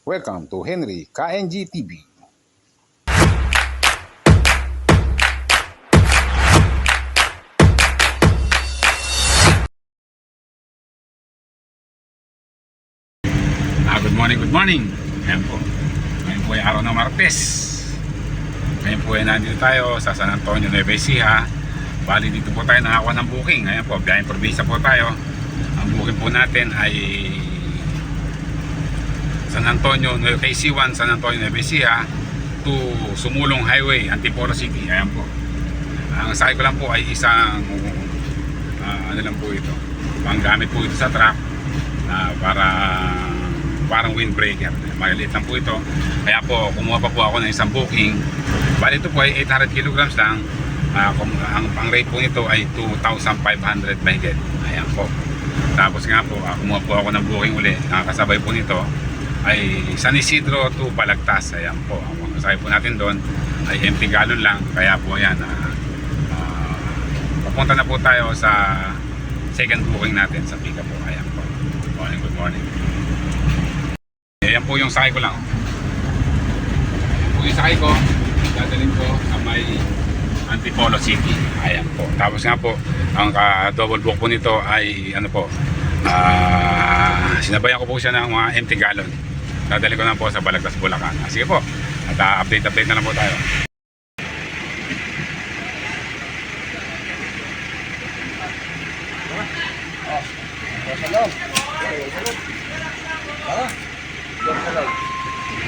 Welcome to Henry KNG TV. Ah, good morning, good morning. Ayan po. Ngayon po ay araw ng Martes. Ngayon po ay nandito tayo sa San Antonio, Nueva Ecija. Bali dito po tayo nakakuha ng booking. Ayan po, biyaheng probinsya po tayo. Ang booking po natin ay San Antonio, KC1, San Antonio, Nueva Ecija to Sumulong Highway, Antipolo City. Ayan po. Ang sakay ko lang po ay isang ah, ano lang po ito. Panggamit po ito sa truck na para parang windbreaker. Maliit lang po ito. Kaya po, kumuha pa po ako ng isang booking. Bali ito po ay 800 kilograms lang. Ah, kung, ang, ang rate po nito ay 2,500 mahigit. Ayan po. Tapos nga po, ah, kumuha po ako ng booking uli. Nakakasabay po nito ay San Isidro to Balagtas. Ayan po. Ang masakay po natin doon ay empty gallon lang. Kaya po yan. ah, papunta na po tayo sa second booking natin sa Pika po. Ayan po. Good morning, good morning. Ayan po yung sakay ko lang. Ayan po yung sakay ko. Dadalhin ko sa may Antipolo City. Ayan po. Tapos nga po, ang ka double book po nito ay ano po, ah sinabayan ko po siya ng mga empty gallon. Dadalhin ko na po sa Balagtas, Bulacan. Ah, sige po. At ah, update-update na lang po tayo.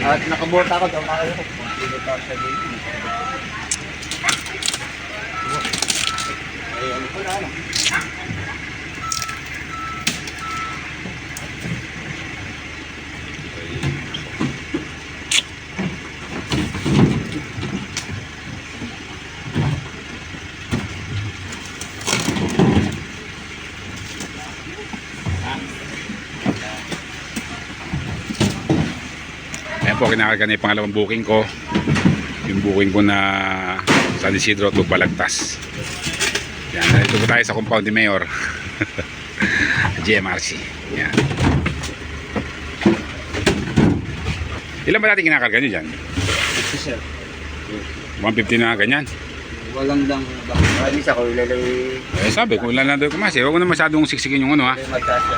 At nakabota ako daw mga ko. Dito pa sa dito. Po, kinakarga na yung pangalawang booking ko. Yung booking ko na San Isidro to Balagtas. Yan, nandito po tayo sa compound ni Mayor. GMRC. Yan. Ilan ba natin kinakarga nyo dyan? Si sir. 150 na ganyan. Walang dang bang. Ay, isa ko ilalay. Eh sabi, kung ilan lang daw kumasa. Huwag mo na masyadong siksikin yung ano ha.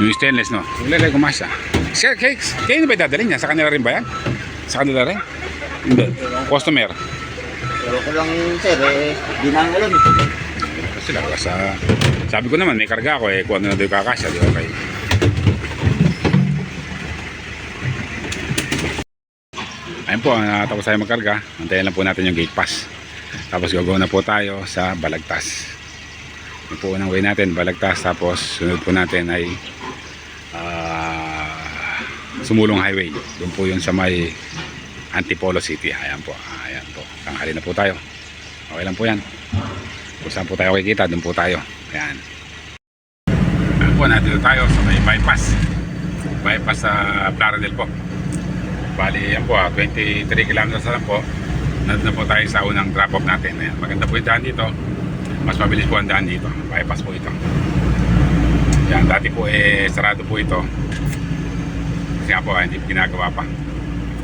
Yung stainless no. Lang kumasa. Sir, kay, kayo na ba dadalhin yan? Sa kanila rin ba yan? Sa kanila rin? Hindi. Customer. Pero ko lang sir, eh, di na alam. sila sa sabi ko naman may karga ako eh kung ano na doon kakasya di okay ayun po natapos tayo magkarga antayin lang po natin yung gate pass tapos gagawa na po tayo sa Balagtas yung po unang way natin Balagtas tapos sunod po natin ay ah, Sumulong Highway doon po yun sa may Antipolo City ayan po ayan po tanghali na po tayo okay lang po yan kung saan po tayo kikita, doon po tayo. Ayan. Ayan po, nandito tayo sa may bypass. Bypass sa Plaradel po. Bali, yan po, ah, 23 kilometers na po. Nandito na po tayo sa unang drop-off natin. Ayan. Maganda po yung daan dito. Mas mabilis po ang daan dito. Bypass po ito. Yan, dati po eh, sarado po ito. Kasi nga po, hindi ginagawa pa.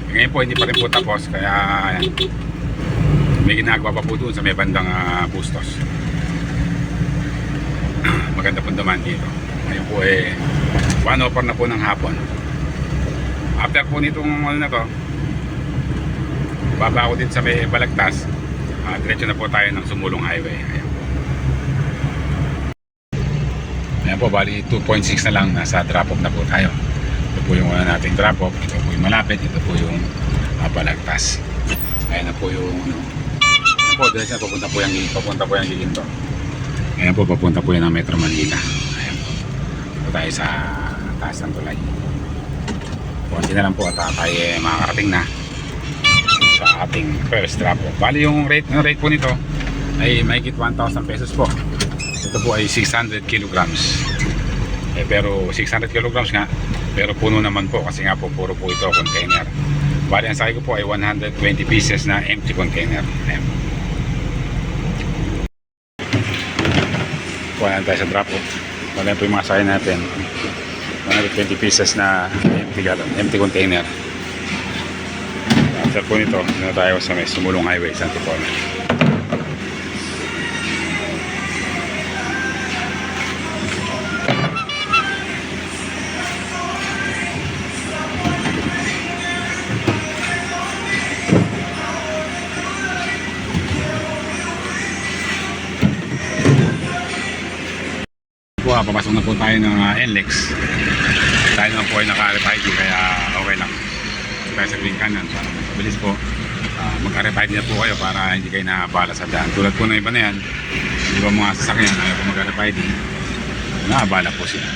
Ngayon po, hindi pa rin po tapos. Kaya, ayan may ginagawa pa po doon sa may bandang uh, Bustos. Maganda pong dumaan dito. Ngayon po eh 1 over na po ng hapon. After po nitong ano na to baba ako din sa may Balagtas. Uh, diretso na po tayo ng Sumulong Highway. Ayan ayan po bali 2.6 na lang nasa drop off na po tayo ito po yung una nating drop off ito po yung malapit ito po yung uh, Balagtas ayan na po yung ano, po, diretso na papunta po yung papunta po yung giginto. Ayan po, papunta po yan ng Metro Manila. Ayan po. Ito tayo sa taas ng tulay. Kunti na lang po at ah, tayo eh, makakarating na sa ating first drop off. Bali yung rate, yung rate po nito ay mahigit 1,000 pesos po. Ito po ay 600 kilograms. Eh, pero 600 kilograms nga, pero puno naman po kasi nga po puro po ito container. Bali ang sakay ko po ay 120 pieces na empty container. Ayan. Kuha tayo sa drop off. Wala po yung mga sakay natin. 120 pieces na empty empty container. After po nito, na tayo sa may Sumulong Highway, sa Antipolo. Po, ah, papasok na po tayo ng uh, NLEX. Tayo naman po ay naka-RFID kaya okay lang. Tayo sa green canon para mabilis po. Ah, mag-RFID na po kayo para hindi kayo nakabala sa daan. Tulad po ng iba na yan, di ba mga sasakyan, ayaw po mag-RFID, nakabala po sila.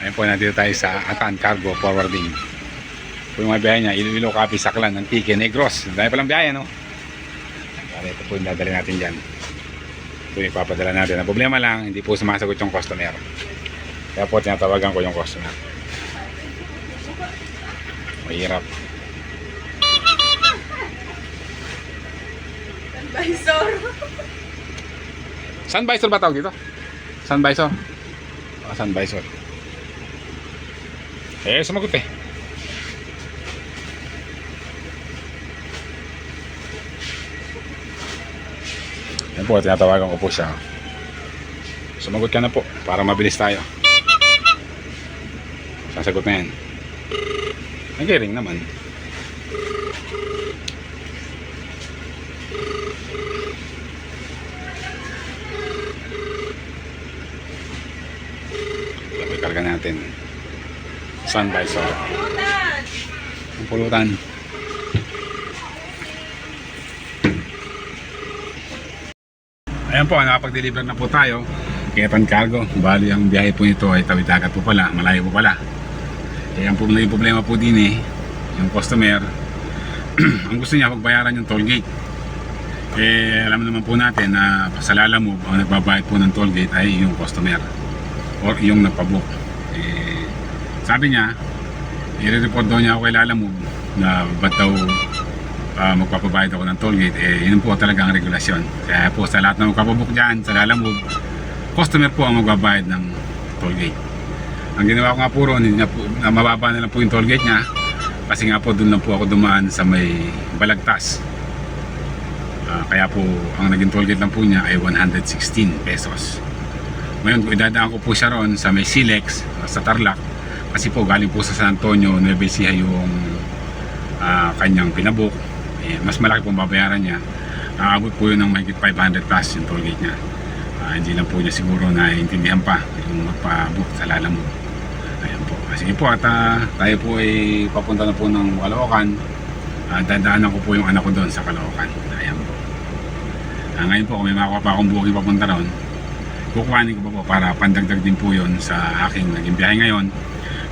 Ayun po, nandito tayo sa Atan Cargo Forwarding. Po yung mga biyahe niya, Iloilo, Capi, Saklan, Antique, Negros. Dahil palang biyahe, no? Para ito po yung dadali natin dyan ito yung ipapadala natin. Ang problema lang, hindi po sumasagot yung customer. Kaya po tinatawagan ko yung customer. Mahirap. Advisor. Sunvisor ba tawag dito? Sunvisor? Ah, sunvisor. Eh, sumagot eh. Yan po, tinatawagan ko po siya. Sumagot ka na po para mabilis tayo. Sasagot na yan. Nag-ring naman. Lapit karga natin. Sunvisor. Putan. Ang pulutan. Ayan po, nakapag-deliver na po tayo. Ketan Cargo. Bali, ang biyahe po nito ay tawid dagat po pala. Malayo po pala. Kaya ang problema, problema po din eh, yung customer, ang gusto niya pagbayaran yung toll gate. Eh, alam naman po natin na sa Lalamove, ang nagbabayad po ng toll gate ay yung customer or yung nagpabook. Eh, sabi niya, i-report daw niya ako kay Lalamove na ba't daw ah, magpapabayad ako ng toll gate. Eh, yun po talaga ang regulasyon. Kaya po sa lahat ng magpapabook dyan, sa Lalamove, customer po ang magbabayad ng toll gate. Ang ginawa ko nga po ron, hindi niya po, na mababa na lang po yung toll gate niya kasi nga po doon lang po ako dumaan sa may Balagtas. Ah, kaya po ang naging toll gate lang po niya ay 116 pesos. Ngayon, kung idadaan ko po siya ron sa may Silex, sa Tarlac, kasi po galing po sa San Antonio, Nueva Ecija yung ah, kanyang pinabok. Eh, mas malaki pong babayaran niya. Aabot po yun ng mahigit 500 plus yung toll gate niya. Ah, hindi lang po niya siguro naiintindihan pa yung magpabook sa Lalamove. Ayan po. Ah, Sige po at ah, tayo po ay papunta na po ng Caloocan. Ah, dadaanan ko po yung anak ko doon sa Caloocan. Ayan po. Ah, ngayon po kung may makuha pa akong booking papunta ron, kukuhanin ko pa po para pandagdag din po yun sa aking naging biyahe ngayon.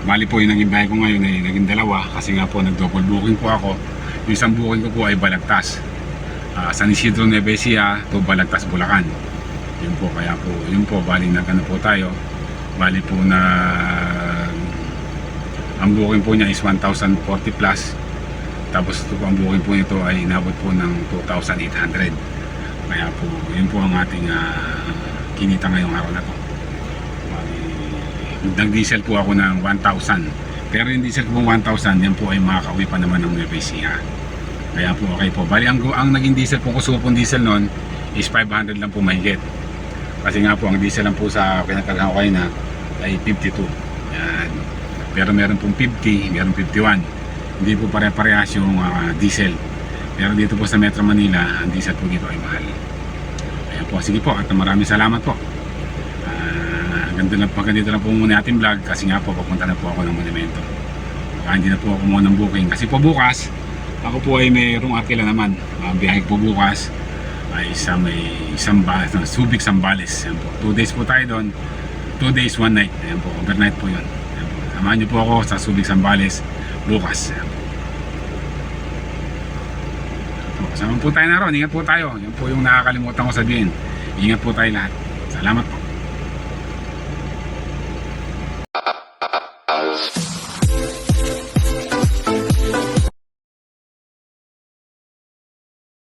Bali po yung naging biyahe ko ngayon ay naging dalawa kasi nga po nag-double booking po ako. Yung isang booking ko po ay Balagtas. Ah, San Isidro Nueva Ecija to Balagtas, Bulacan. Yun po, kaya po, yun po, bali nagano po tayo. Bali po na ang booking po niya is 1,040 plus. Tapos ito po ang booking po nito ay inabot po ng 2,800. Kaya po, yun po ang ating ah, kinita ngayong araw na to. Nag-diesel po ako ng 1,000. Pero diesel ko pong 1,000, yan po ay makakauwi pa naman ng Nueva Ecija. Kaya po okay po. Bali, ang, ang naging diesel po, consumo pong diesel noon is 500 lang po mahigit. Kasi nga po, ang diesel lang po sa pinagkargaan ko kayo na ay 52. Yan. Pero meron pong 50, meron 51. Hindi po pare-parehas yung ah, diesel. Pero dito po sa Metro Manila, ang diesel po dito ay mahal. Ayan po, sige po, at maraming salamat po. Ganda lang, pag ganito lang po muna ating vlog kasi nga po, papunta na po ako ng monumento. Baka hindi na po ako muna ng booking. Kasi po bukas, ako po ay mayroong arkila naman. Ang biyahe po bukas ay sa may Sambales, no, Subic Sambales. Ayan po. Two days po tayo doon. Two days, one night. Ayan po, overnight po yun. Ayan po. Samahan niyo po ako sa Subic Sambales bukas. Ayan po. Ayan po. Sama po tayo na ron. Ingat po tayo. Yan po yung nakakalimutan ko sabihin. Ingat po tayo lahat. Salamat po.